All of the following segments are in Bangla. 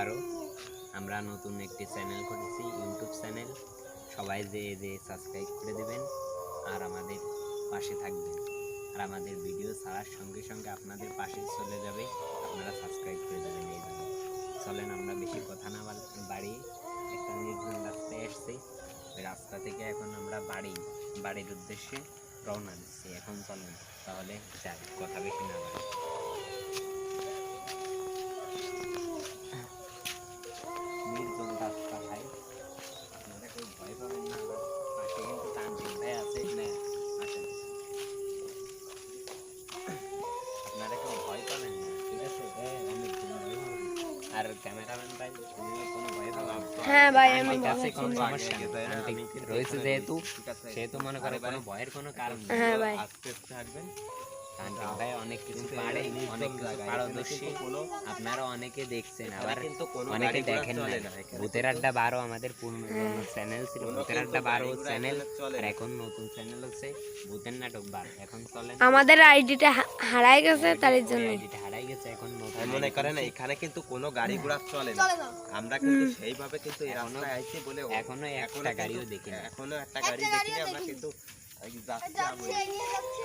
আরও আমরা নতুন একটি চ্যানেল করেছি ইউটিউব চ্যানেল সবাই যে যে সাবস্ক্রাইব করে দেবেন আর আমাদের পাশে থাকবেন। আর আমাদের ভিডিও ছাড়ার সঙ্গে সঙ্গে আপনাদের পাশে চলে যাবে। আপনারা সাবস্ক্রাইব করে দেবেন এই জন্য। চলেন আমরা বেশি কথা না বাড়িয়ে একটা নির্জন রাস্তায় এসছি। রাস্তা থেকে এখন আমরা বাড়ি বাড়ির উদ্দেশ্যে রওনা দিচ্ছি। এখন চলেন, তাহলে যাই, কথা বেশি না বাড়ি। হ্যাঁ ভাই আমি কাছে কোনো সমস্যা নেই। রয়েছে যেহেতু সেহেতু মনে করে কোনো ভয়ের কোনো কারণ নেই। হ্যাঁ ভাই। আস্তে আস্তে থাকবেন। তান্ত্রিক ভাই অনেক কিছু পারে অনেক কিছু পারদর্শী। আপনারা অনেকে দেখছেন আবার অনেকে দেখেন না না ভূতের আড্ডা বারো আমাদের হ্যাঁ। চ্যানেল ছিল ভূতের আড্ডা বারো চ্যানেল আর এখন নতুন চ্যানেল হচ্ছে ভূতের নাটক বার। এখন চলেন আমাদের আইডিটা হারাই গেছে তার জন্য। আইডিটা হারাই গেছে এখন নতুন মনে করেন এখানে কিন্তু কোনো গাড়ি ঘোড়া চলে না। আমরা কিন্তু সেইভাবে কিন্তু রাস্তায় আইছি বলে এখনও এখনও একটা গাড়িও দেখি না এখনও একটা গাড়ি দেখিনি আমরা কিন্তু যাচ্ছি।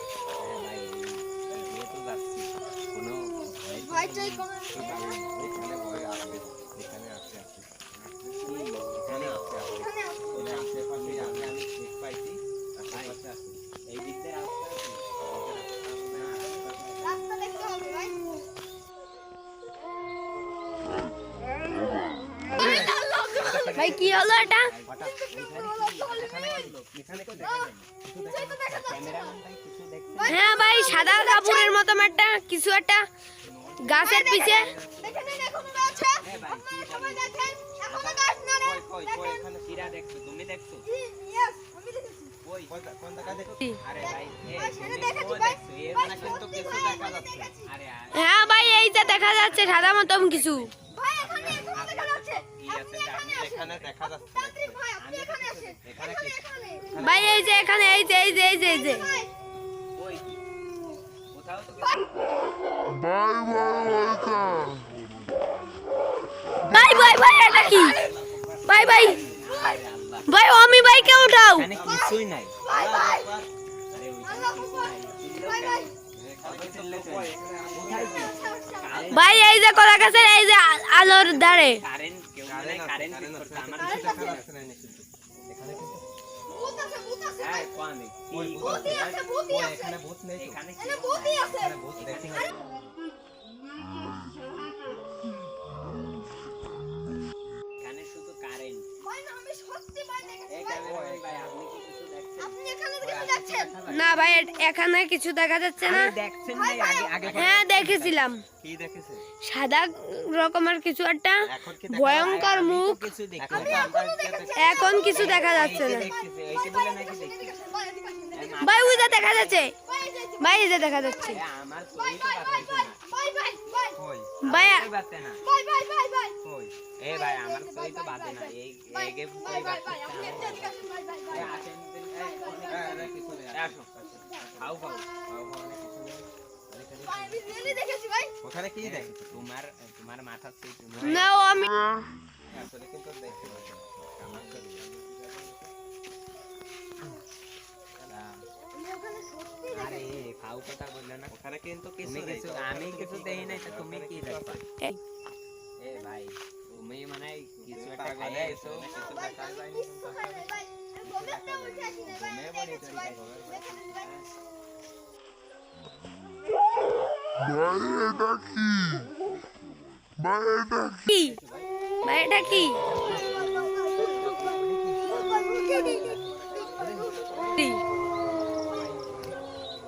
ভাই কি হলো এটা? হ্যাঁ ভাই সাদা কাপড়ের মতো একটা কিছু একটা গাছের পিছে। হ্যাঁ ভাই। এই যে দেখা যাচ্ছে সাদা মতন কিছু। ভাই এই যে এখানে এই যে এই যে এই যে এই যে। ভাই। ওই, কোথাও তো কিছু- ভাই ভাই ভাই এটা কি ভাই ভাই আরে ভাই বাইকে উঠাও এখানে কিছুই নাই। আকবার নাই। ভাই কি? এই যে কলা গাছের এই যে আলোর ধারে কারেন্ট কেউ মনে হয় কারেন্ট আছে, কারেন্ট কারেন্ট ফিট না ভাই এখানে কিছু দেখা যাচ্ছে না। আপনি দেখছেন ভাই আগে আগে হ্যাঁ দেখেছিলাম। সাদা রকমের কিছু একটা ভয়ঙ্কর মুখ। এখন কিছু দেখা যাচ্ছে না। ভাই যে দেখা যাচ্ছে। ভাই এই যে- দেখা যাচ্ছে। ভাই এ আমার তো বাতে না। এই এই আসো খাও খাও খাও, খাও, অনেক কিছু নেই। আরে এখানে ভাই আমি রিয়েলি দেখেছি ভাই। ওখানে কি কি দেখেছে? দেখো তোমার তোমার মাথা সেই না ও আমি আসলে কিন্তু দেখতে পাচ্ছি না। আমার তো- আমি ওখানে সত্যি আরে খাও কথা বললে না। ওখানে কিন্তু কিছু তুমি নেই কিছু তো, আমি ওখানে কিছু কি দেই নাই আছে? তো তুমি ওখানে কি কিছু দেখো? আছে? এই, এ ভাই তুমি মানে কিছু তুমি একটা পাগল খাইয়ে হয়ে এসো। গেছো, কিছু ভাই। ভাই কি এটা কি? কি?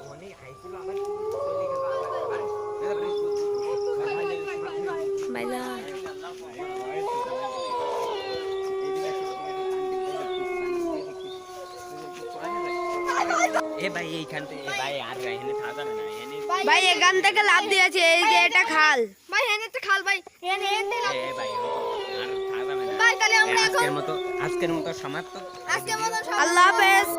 মনে খাইছিল আবার কি চলে গেল আবার ভাই বাইলা এ ভাই এইখান থেকে ভাই আর এখানে থাকা না এখানে ভাই এখান থেকে লাভ দিয়েছে এই যে এটা খাল। ভাই এনে একটা খাল ভাই এনে এনে এ ভাই আর থাকা না। ভাই তাহলে আমরা এখন আজকের মতো আজকের মতো সমাপ্ত। আজকের মতো আল্লাহ হাফেজ।